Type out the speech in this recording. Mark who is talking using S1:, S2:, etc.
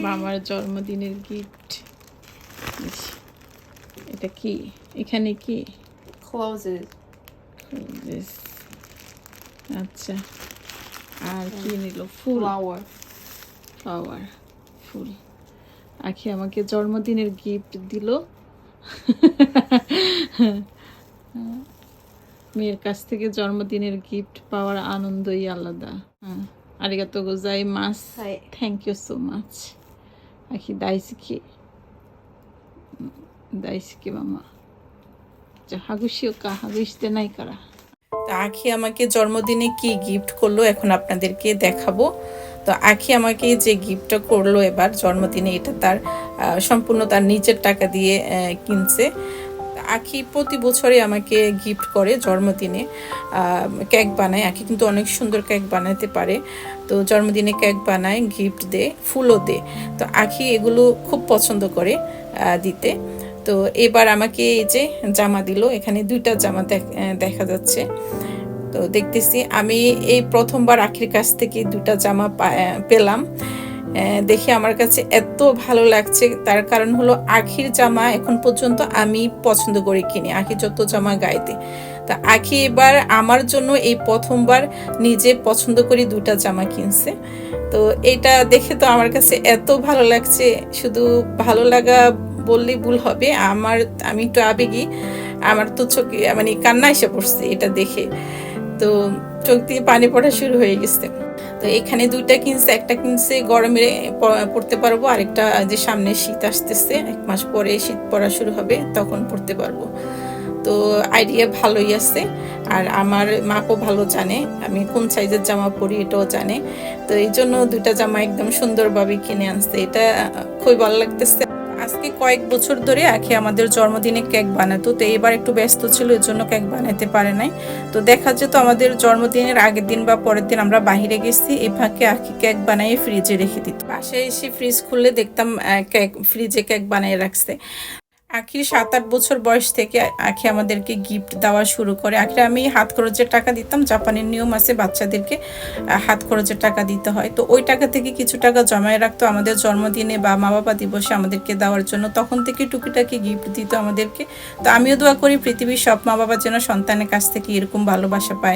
S1: মামার জন্মদিনের গিফট এটা কি? এখানে কি. আচ্ছা। আর কি নিল? ফুল।
S2: Flower.
S1: ফ্লাওয়ার ফুল। আখি আমাকে জন্মদিনের গিফট দিল। মেয়ের কাছ থেকে জন্মদিনের গিফট পাওয়ার আনন্দই আলাদা। হ্যাঁ। আরিগাতো গোজাই মাস
S2: Hi.
S1: Thank you so much Akhi দাইসকি দাইসকি মামাじゃあハグしようかハグしてないから তো আখি আমাকে জন্মদিনে কি গিফট করলো এখন আপনাদেরকে দেখাবো তো আখি আমাকে যে গিফটটা করলো এবার জন্মদিনে এটা তার আহ, সম্পূর্ণ তার নিজের টাকা দিয়ে আহ, কিনছে তো আখি প্রতি বছরে আমাকে গিফট করে জন্মদিনে। কেক বানায়, আখি কিন্তু অনেক সুন্দর কেক বানাতে পারে। তো জন্মদিনে কেক বানায় গিফট দে ফুলও দে তো আখি এগুলো খুব পছন্দ করে দিতে। তো এবার আমাকে এই যে জামা দিল, এখানে দুইটা জামা দেখ- যাচ্ছে। তো দেখতেছি, আমি এই প্রথমবার আখির কাছ থেকে দুটা জামা পেলাম। দেখে আমার কাছে এত ভালো লাগছে। তার কারণ হলো আখির জামা এখন পর্যন্ত আমি পছন্দ করে কিনি, আখি যত জামা গাইতে। তা আখি এবার আমার জন্য এই প্রথমবার নিজে পছন্দ করে দুটা জামা কিনছে। তো এটা দেখে তো আমার কাছে এত ভালো লাগছে, শুধু ভালো লাগা বললেই ভুল হবে, আমার, আমি একটু আবেগী, আমার তো চোখে মানে কান্না এসে পড়ছে এটা দেখে। তো চোখ দিয়ে পানি পড়া শুরু হয়ে গেছে। তো এখানে দুইটা কিনছে, একটা কিনছে গরমে পড়তে পারব, আরেকটা যে সামনে শীত আসতেছে, এক মাস পরে শীত পড়া শুরু হবে, তখন পড়তে পারব। তো আইডিয়া ভালোই আছে, আর আমার মাপও ভালো জানে, আমি কোন সাইজের জামা পরি এটাও জানে। তো এই জন্য দুইটা জামা একদম সুন্দরভাবে কিনে আনছে, এটা খুবই ভালো লাগতেছে। আজকে কয়েক বছর ধরে আখি আমাদের জন্মদিনে কেক বানাতো তো এবার একটু ব্যস্ত ছিল, এর জন্য কেক বানাতে পারে নাই। তো দেখা যেত আমাদের জন্মদিনের আগের দিন বা পরের দিন আমরা বাহিরে গেছি, এই ফাঁকে আখি কেক বানিয়ে ফ্রিজে রেখে দিত। পাশে এসে ফ্রিজ খুললে দেখতাম কেক ফ্রিজে কেক বানিয়ে রাখছে। আখির সাত আট বছর বয়স থেকে আখি আমাদেরকে গিফট দেওয়া শুরু করে। আখির আমি হাত খরচের টাকা দিতাম, জাপানের নিয়ম আছে বাচ্চাদেরকে হাত খরচের টাকা দিতে হয়। তো ওই টাকা থেকে কিছু টাকা জমায় রাখতো আমাদের জন্মদিনে বা মা বাবা দিবসে আমাদেরকে দেওয়ার জন্য। তখন থেকে টুকিটাকি গিফট দিত আমাদেরকে। তো আমিও দোয়া করি পৃথিবীর সব মা বাবা যেন সন্তানের কাছ থেকে এরকম ভালোবাসা পায়।